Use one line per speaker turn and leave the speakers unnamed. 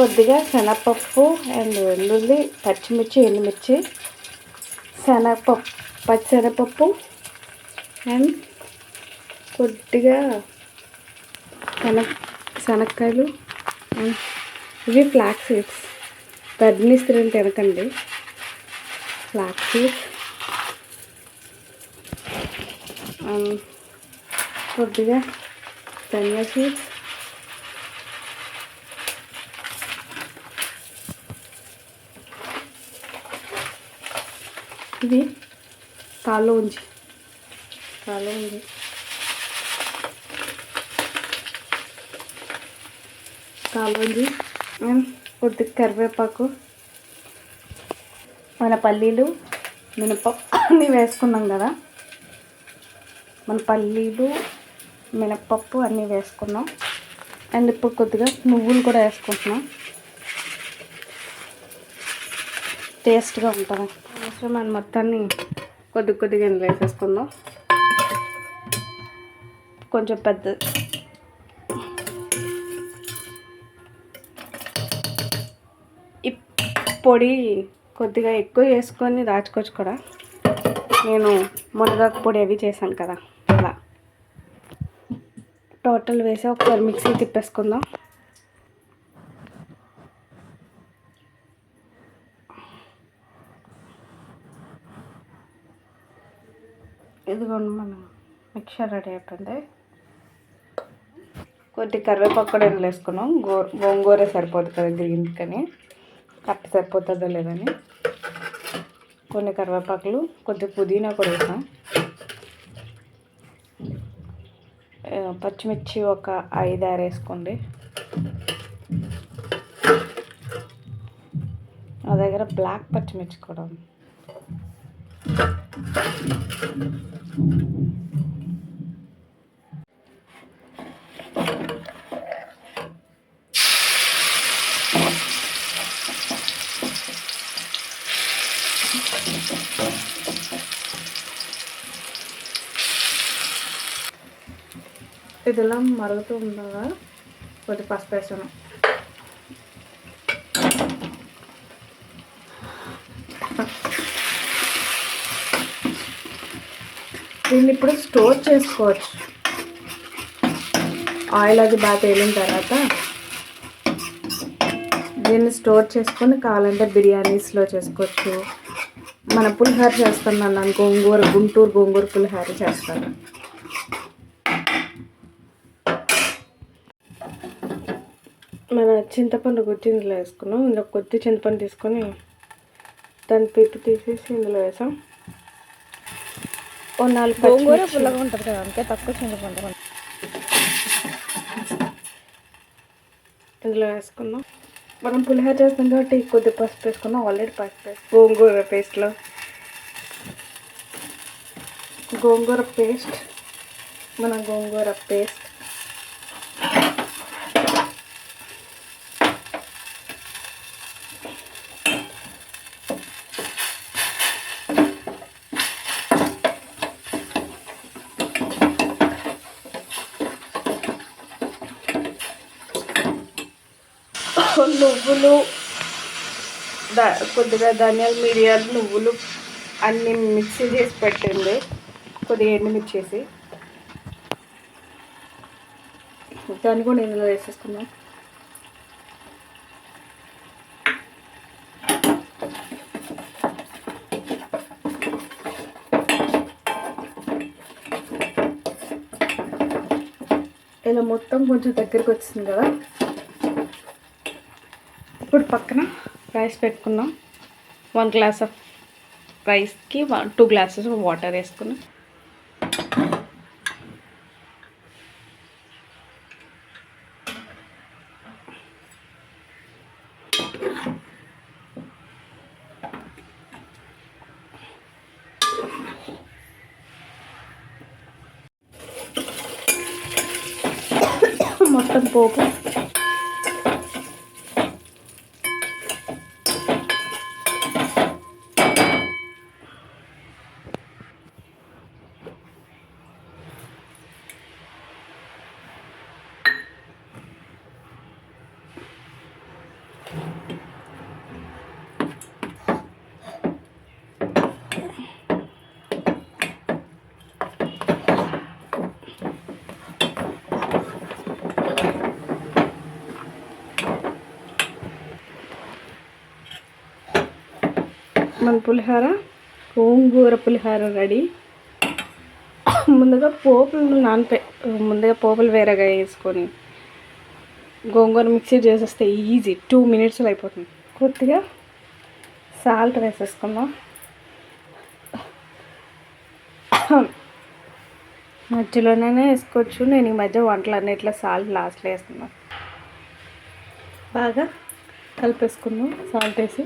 కొద్దిగా శనగపప్పు అండ్ వెల్లుల్లి పచ్చిమిర్చి ఎండుమిర్చి శనగపప్పు పచ్చిశనగపప్పు అండ్ కొద్దిగా శనగ శనక్కాయలు అండ్ ఇవి ఫ్లాక్ సీడ్స్. గర్భిణీ స్త్రీలు తినకండి. Flax seeds. కొద్దిగా ధనియా సీడ్స్. ఇది కాళ్ళు ఉంచి. కాళ్ళు ఉంచి ఉంది. కొద్దిగా కరివేపాకు. మన పల్లీలు మినపప్పు అన్నీ వేసుకున్నాం కదా. మన పల్లీలు మినపప్పు అన్నీ వేసుకున్నాం. అండ్ ఇప్పుడు కొద్దిగా నువ్వులు కూడా వేసుకుంటున్నాం. టేస్ట్గా ఉంటుంది. అవసరం మన మొత్తాన్ని కొద్ది కొద్దిగా ఇందులో వేసేసుకుందాం. కొంచెం పెద్ద ఈ పొడి కొద్దిగా ఎక్కువ వేసుకొని దాచుకోవచ్చు కూడా. నేను మునగాకు పొడి అవి చేశాను కదా అలా. టోటల్ వేసి ఒకసారి మిక్సీ తిప్పేసుకుందాం. ఇదిగోండి మనం మిక్సర్ రెడీ అయిపోయింది. కొద్ది కరివేపాకు కూడా ఇందులో వేసుకున్నాం. గో గోంగూర సరిపోతుంది కదా గ్రీన్కని కట్ట సరిపోతుందో లేదని. కొన్ని కరివేపాకులు కొద్ది పుదీనా కూడా వేసాం. పచ్చిమిర్చి ఒక ఐదు ఆరు వేసుకోండి. నా దగ్గర బ్లాక్ పచ్చిమిర్చి కూడా ఉంది. ఇది మరుగుతూ ఉండగా కొద్ది పసుపు వేసాను దీన్ని ఇప్పుడు స్టోర్ చేసుకోవచ్చు. ఆయిల్ అది బాగా తేలిన తర్వాత దీన్ని స్టోర్ చేసుకొని కావాలంటే బిర్యానీస్లో చేసుకోవచ్చు. మన పులిహోర చేస్తున్నాను నేను గోంగూర గుంటూరు గోంగూర పులిహోర చేస్తాను. మన చింతపండు గుజ్జు ఇందులో వేసుకున్నాం. ఇందులో కొద్ది చింతపండు తీసుకొని దాని పిప్పి తీసేసి ఇందులో వేసాం. ఓ నాలుగు
గోంగూర. పుల్లగా ఉంటుంది కదా అందుకే తక్కువ చింతపండు
ఇందులో వేసుకున్నాం మనం పులిహోర చేస్తాం కాబట్టి కొద్ది పసుపు వేసుకున్నాం ఆల్రెడీ పసుపు వేసి గోంగూర పేస్ట్లో గోంగూర పేస్ట్ మన గోంగూర పేస్ట్ నువ్వులు కొద్దిగా ధనియాలు మిరియాలు నువ్వులు అన్నీ మిక్సీ చేసి పెట్టింది. కొద్దిగా ఎండుమిర్చి వేసి దాన్ని కూడా ఇందులో వేసేసుకున్నాం ఇలా మొత్తం కొంచెం దగ్గరికి వచ్చింది కదా? ఇప్పుడు పక్కన రైస్ పెట్టుకున్నాం వన్ గ్లాస్ ఆఫ్ రైస్కి వన్ టూ గ్లాసెస్ వాటర్ వేసుకున్నాం. మొత్తం పోపు మన పులిహోర గోంగూర పులిహోర రెడీ. ముందుగా పోపులు నానిపే ముందుగా పోపులు వేరేగా వేసుకొని గోంగూర మిక్సీ చేసేస్తే ఈజీ. టూ మినిట్స్లో అయిపోతుంది. కొద్దిగా సాల్ట్ వేసేసుకుందాం. మధ్యలోనే వేసుకోవచ్చు. నేను ఈ మధ్య వంటలు అన్నిట్లో సాల్ట్ లాస్ట్లో వేస్తున్నాను. బాగా కలిపేసుకుందాం. సాల్ట్ వేసి